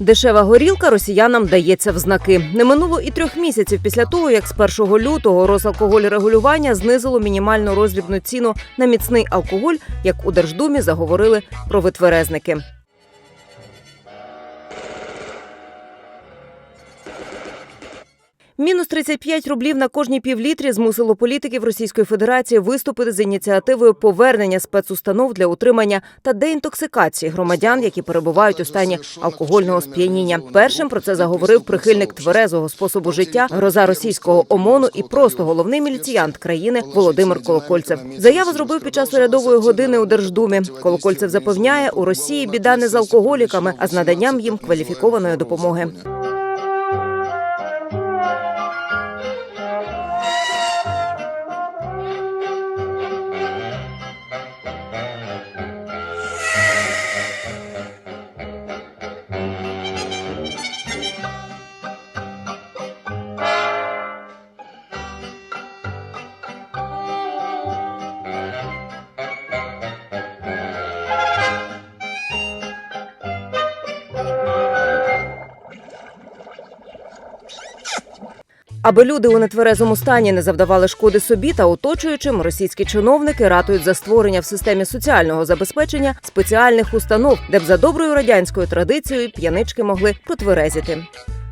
Дешева горілка росіянам дається в знаки. Не минуло і трьох місяців після того, як з 1 лютого Росалкогольрегулювання знизило мінімальну роздрібну ціну на міцний алкоголь, як у Держдумі заговорили про витверезники. Мінус 35 рублів на кожній півлітрі змусило політиків Російської Федерації виступити з ініціативою повернення спецустанов для утримання та деінтоксикації громадян, які перебувають у стані алкогольного сп'яніння. Першим про це заговорив прихильник тверезого способу життя, гроза російського ОМОНу і просто головний міліціянт країни Володимир Колокольцев. Заяву зробив під час урядової години у Держдумі. Колокольцев запевняє, у Росії біда не з алкоголіками, а з наданням їм кваліфікованої допомоги. Аби люди у нетверезому стані не завдавали шкоди собі та оточуючим, російські чиновники ратують за створення в системі соціального забезпечення спеціальних установ, де б за доброю радянською традицією п'янички могли протверезити.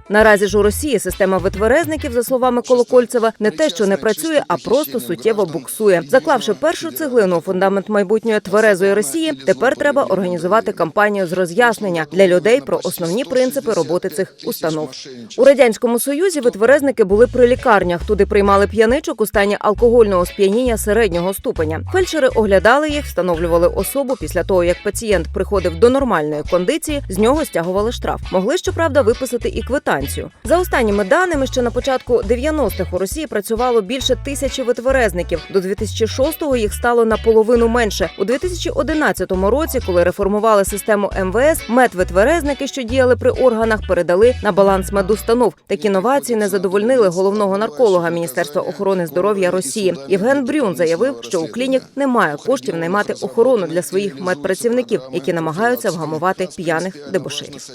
Наразі ж у Росії система витверезників, за словами Колокольцева, не те, що не працює, а просто суттєво буксує. Заклавши першу цеглину у фундамент майбутньої тверезої Росії, тепер треба організувати кампанію з роз'яснення для людей про основні принципи роботи цих установ. У радянському союзі витверезники були при лікарнях. Туди приймали п'яничок у стані алкогольного сп'яніння середнього ступеня. Фельдшери оглядали їх, встановлювали особу. Після того як пацієнт приходив до нормальної кондиції, з нього стягували штраф. Могли щоправда виписати і квитанцію. За останніми даними, ще на початку 90-х у Росії працювало більше тисячі витверезників. До 2006-го їх стало наполовину менше. У 2011 році, коли реформували систему МВС, медвитверезники, що діяли при органах, передали на баланс медустанов. Такі новації не задовольнили головного нарколога Міністерства охорони здоров'я Росії. Євген Брюн заявив, що у клінік немає коштів наймати охорону для своїх медпрацівників, які намагаються вгамувати п'яних дебоширів.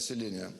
Содействие,